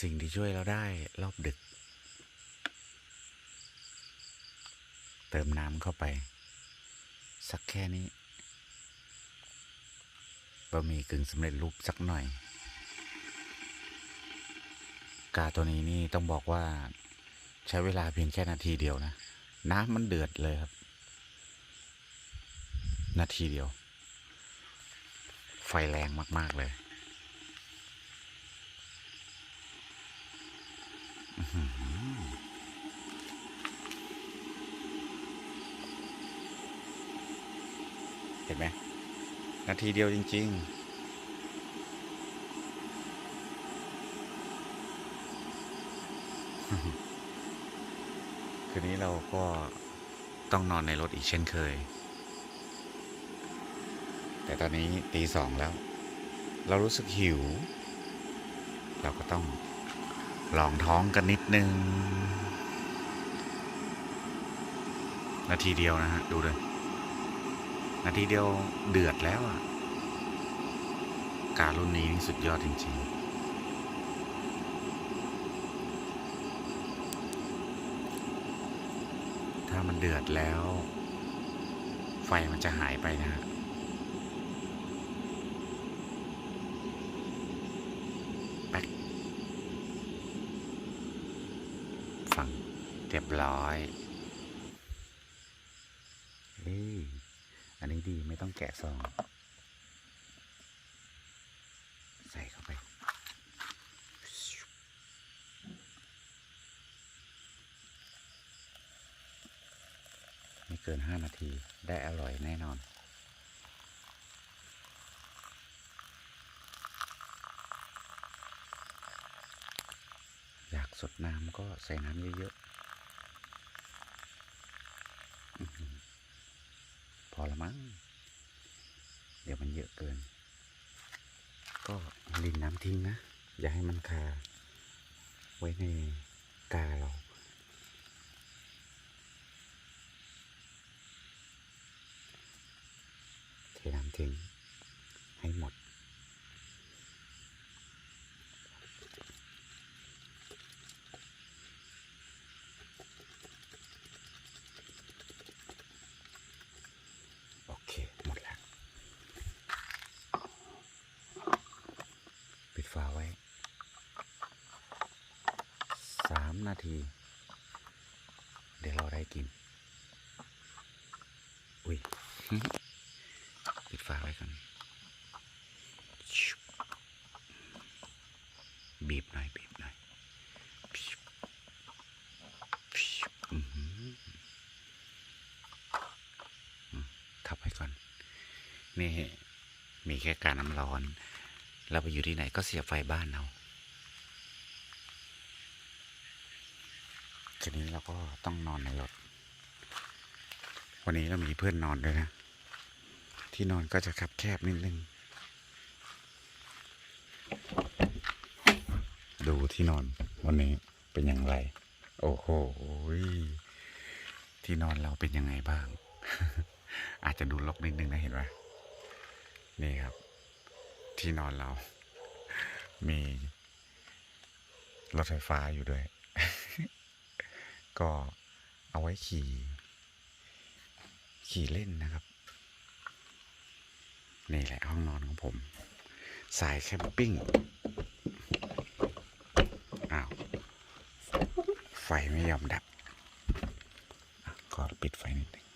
สิ่งที่ช่วยเราได้รอบดึก เติมน้ำเข้าไป สักแค่นี้บะหมี่กึ่งสำเร็จรูปสักหน่อย กาตัวนี้นี่ต้องบอกว่าใช้เวลาเพียงแค่นาทีเดียวนะ น้ำมันเดือดเลยครับ นาทีเดียว ไฟแรงมาก ๆ เลยอื้อหือ เห็นไหม นาทีเดียวจริง ๆคืนนี้เราก็ต้องนอนในรถอีกเช่นเคย แต่ตอนนี้ตีสองแล้ว เรารู้สึกหิว เราก็ต้อง ลองท้องกันนิดนึง นาทีเดียวนะฮะ ดูเลย นาทีเดียวเดือดแล้วอะ การรุ่นนี้นี่สุดยอดจริง ๆถ้ามันเดือดแล้ว ไฟมันจะหายไปนะฮะ แป๊กฟังเร้อยเฮ้ยอันนี้ดีไม่ต้องแกะซอง ใส่เข้าไป ไม่เกินห้านาทีได้อร่อยแน่นอนอยากสดน้ำก็ใส่น้ำเยอะๆอื้อหือพอละ มั้ง เดี๋ยวมันเยอะเกิน ก็ลินน้ำทิ้งนะ อย่าให้มันคา ไว้ในกาเราเทน้ำทิ้งให้หมด โอเค หมดแล้ว ปิดฝาไว้ สามนาที เดี๋ยวเราได้กิน อุ้ยปิดฝาไว้ก่อนบีบหน่อยบีบหน่อยทับไว้ก่อน นี่ มีแค่การน้ำร้อน เราไปอยู่ที่ไหนก็เสียบไฟบ้านเรา ทีนี้เราก็ต้องนอนในรถ วันนี้เรามีเพื่อนนอนด้วยนะ ที่นอนก็จะคับแคบนิดนึง ดูที่นอนวันนี้เป็นอย่างไร โอ้โห ที่นอนเราเป็นยังไงบ้าง อาจจะดูลกนิดนึงนะเห็นไหมนี่ครับ ที่นอนเรา มีรถไฟฟ้าอยู่ด้วย ก็เอาไว้ขี่ ขี่เล่นนะครับ นี่แหละห้องนอนของผม สายแคมปิ้งอ้าวไฟไม่ยอมดับอะขอปิดไฟนิดนึง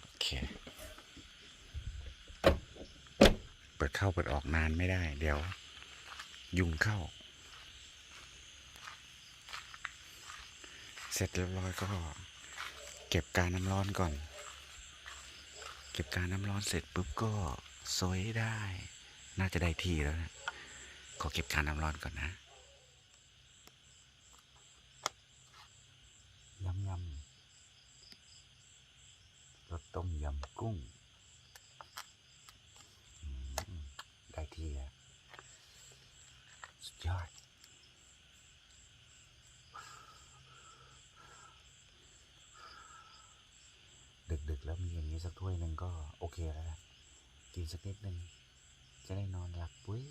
โอเค เปิดเข้าเปิดออกนานไม่ได้ เดี๋ยว ยุงเข้า เสร็จเรียบร้อยก็เก็บการน้ำร้อนก่อน เก็บการน้ำร้อนเสร็จปุ๊บก็โซยได้ น่าจะได้ที่แล้วนะขอเก็บการน้ำร้อนก่อนนะยำยำรสต้มยำกุ้ง ได้ที่แล้วสุดยอดกๆ แล้วมีอย่างนี้สักถ้ วยหนึ่งก็โอเคแล้วนะกินสักนิดหนึ่งจะได้นอนหลับปุ้ย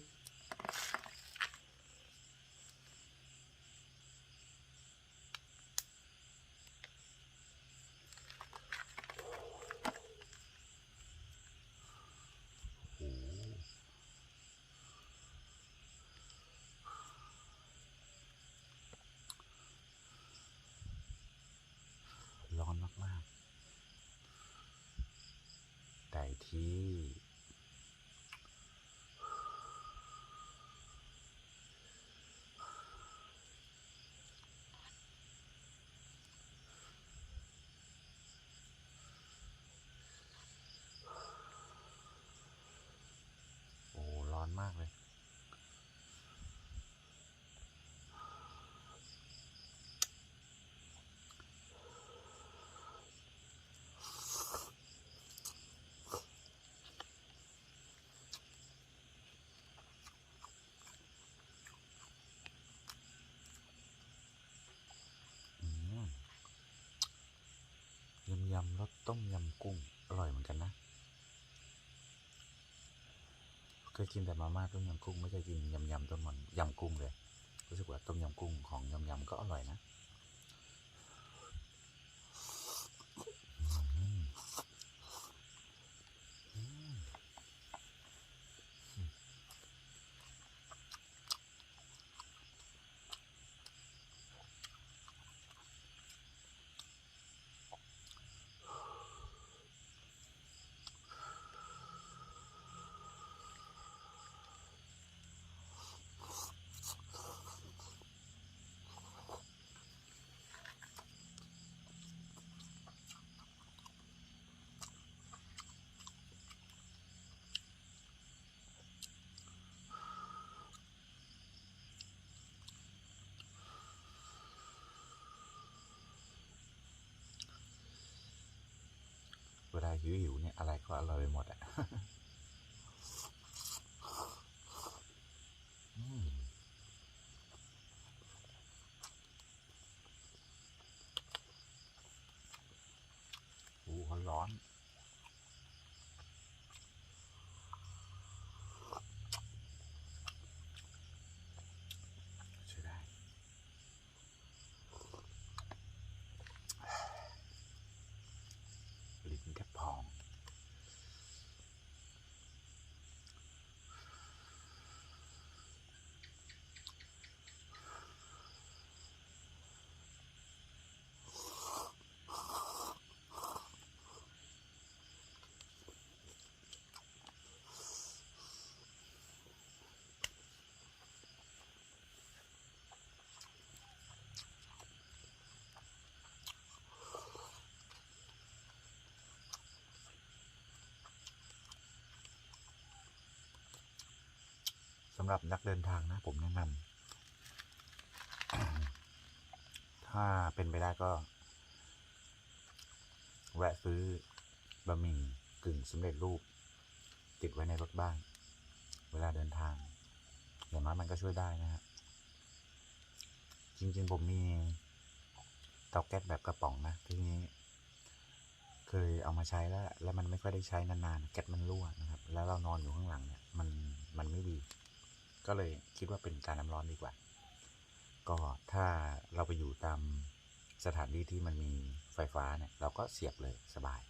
ที่ โอ้ ร้อนมากเลย อืมยำยำรสต้มยำกุ้ง อร่อยเหมือนกันนะ เคยกินแต่มาม่าต้มยำกุ้ง ไม่เคยกินยำยำต้มยำยำกุ้งเลย รู้สึกว่าต้มยำกุ้งของยำยำก็อร่อยนะอืมอืมเวลา หิวหิวๆเนี่ยอะไรก็อร่อยไปหมดอะ อืมโอ้เขาร้อน ใช่ได้ ลิ้นแทบพอง สำหรับนักเดินทางนะผมแนะนำถ้าเป็นไปได้ก็ แวะซื้อบะหมี่กึ่งสำเร็จรูป ติดไว้ในรถบ้าง เวลาเดินทาง อย่างน้อยมันก็ช่วยได้นะฮะจริงๆผมมีเตาแก๊สแบบกระป๋องนะทีนี้เคยเอามาใช้แล้ว แล้วมันไม่ค่อยได้ใช้นานๆแก๊สมันรั่วนะครับ แล้วเรานอนอยู่ข้างหลังเนี่ย มันมันไม่ดี ก็เลยคิดว่าเป็นการน้ำร้อนดีกว่า ก็ถ้าเราไปอยู่ตามสถานที่ที่มันมีไฟฟ้าเนี่ยเราก็เสียบเลยสบาย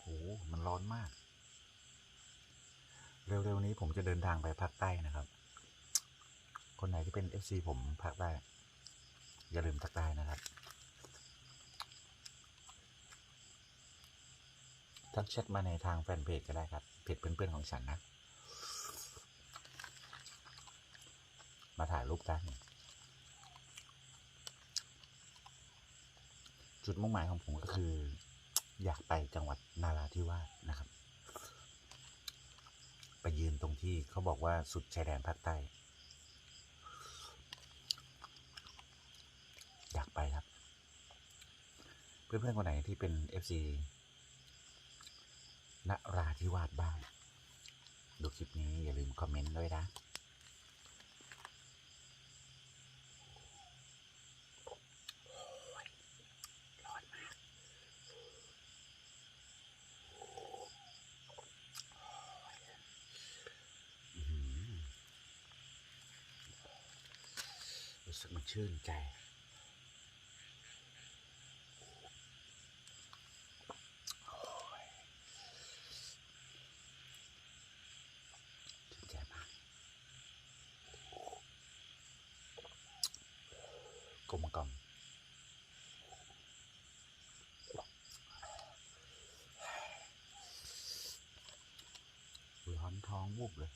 โห มาก เร็วๆนี้ผมจะเดินทางไปภาคใต้นะครับ คนไหนที่เป็น FC ผมภาคใต้ อย่าลืมทักได้นะครับ ทักแชทมาในทางแฟนเพจก็ได้ครับ เพจเพื่อนๆของฉันนะ มาถ่ายรูปกันจุดมุ่งหมายของผมก็คือ อยากไปจังหวัดนาราธิวาสนะครับ ไปยืนตรงที่เขาบอกว่าสุดชายแดนภาคใต้ อยากไปครับ เพื่อนๆคนไหนที่เป็น FC นราธิวาสบ้าง ดูคลิปนี้อย่าลืมคอมเมนต์ด้วยนะ ร้อนมาก อื้อหือ รู้สึกมันชื่นใจ ชื่นใจมากกลมกล่อมร้อนท้องวูบเลย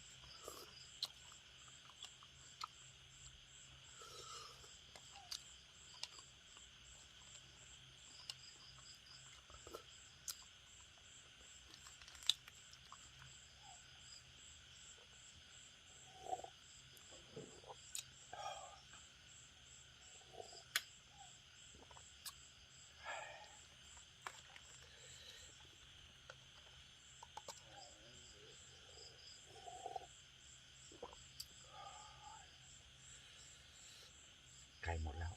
ไกลหมดแล้ว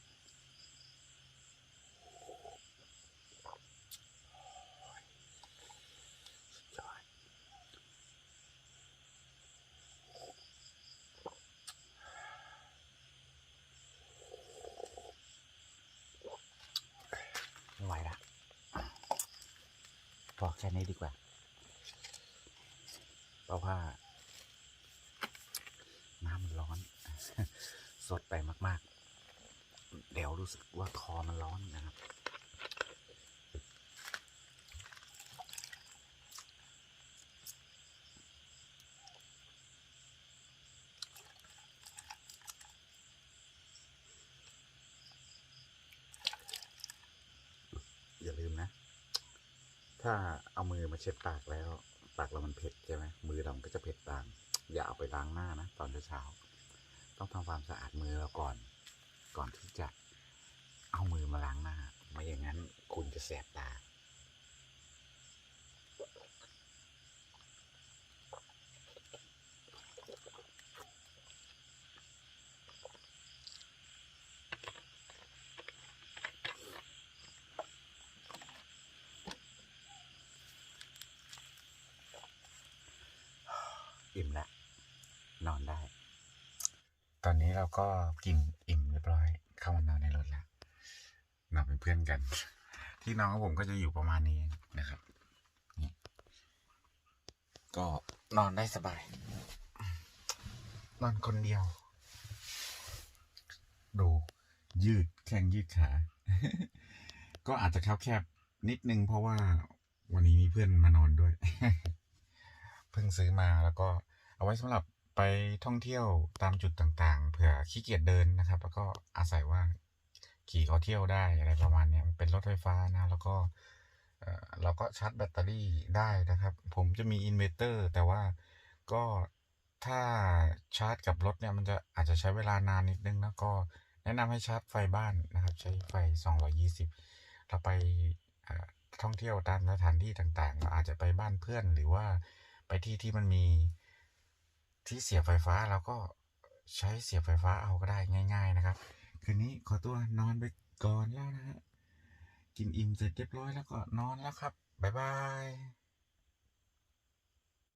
สุดยอดไม่ไหวละ พอแค่นี้ดีกว่า เพราะว่า น้ำมันร้อน สดไปมาก ๆ เดี๋ยวรู้สึกว่าคอมันร้อนนะครับ อย่าลืมนะ ถ้าเอามือมาเช็ดปากแล้ว ปากเรามันเผ็ดใช่ไหมมือเราก็จะเผ็ดตาม อย่าเอาไปล้างหน้านะตอนเช้าต้องทำความสะอาดมือเราก่อน ก่อนที่จะเอามือมาล้างหน้าไม่อย่างนั้นคุณจะแสบตา อิ่มแล้ว นอนได้ ตอนนี้เราก็กินอิ่มเรียบร้อยเข้ามานอนในรถแล้วนอนเป็นเพื่อนกัน ที่นอนของผมก็จะอยู่ประมาณนี้นะครับนี่ก็นอนได้สบาย นอนคนเดียว ดูยืดแข้งยืดขา ก็อาจจะคับแคบนิดนึงเพราะว่าวันนี้มีเพื่อนมานอนด้วย เพิ่งซื้อมาแล้วก็เอาไว้สำหรับ ไปท่องเที่ยวตามจุดต่างๆ เผื่อขี้เกียจเดินนะครับ แล้วก็อาศัยว่าขี่เขาเที่ยวได้อะไรประมาณเนี้ยมันเป็นรถไฟฟ้านะ แล้วก็เราก็ชาร์จแบตเตอรี่ได้นะครับ ผมจะมีอินเวอร์เตอร์ แต่ว่าก็ถ้าชาร์จกับรถเนี่ยมันจะอาจจะใช้เวลานานนิดนึงนะก็แนะนำให้ชาร์จไฟบ้านนะครับ ใช้ไฟ 220 เราไปท่องเที่ยวตามสถานที่ต่างๆ เราอาจจะไปบ้านเพื่อนหรือว่าไปที่ที่มันมี ที่เสียบไฟฟ้าเราก็ใช้เสียบไฟฟ้าเอาก็ได้ง่าย ๆนะครับ คืนนี้ขอตัวนอนไปก่อนแล้วนะฮะกินอิ่มเสร็จเรียบร้อยแล้วก็นอนแล้วครับบ๊ายบาย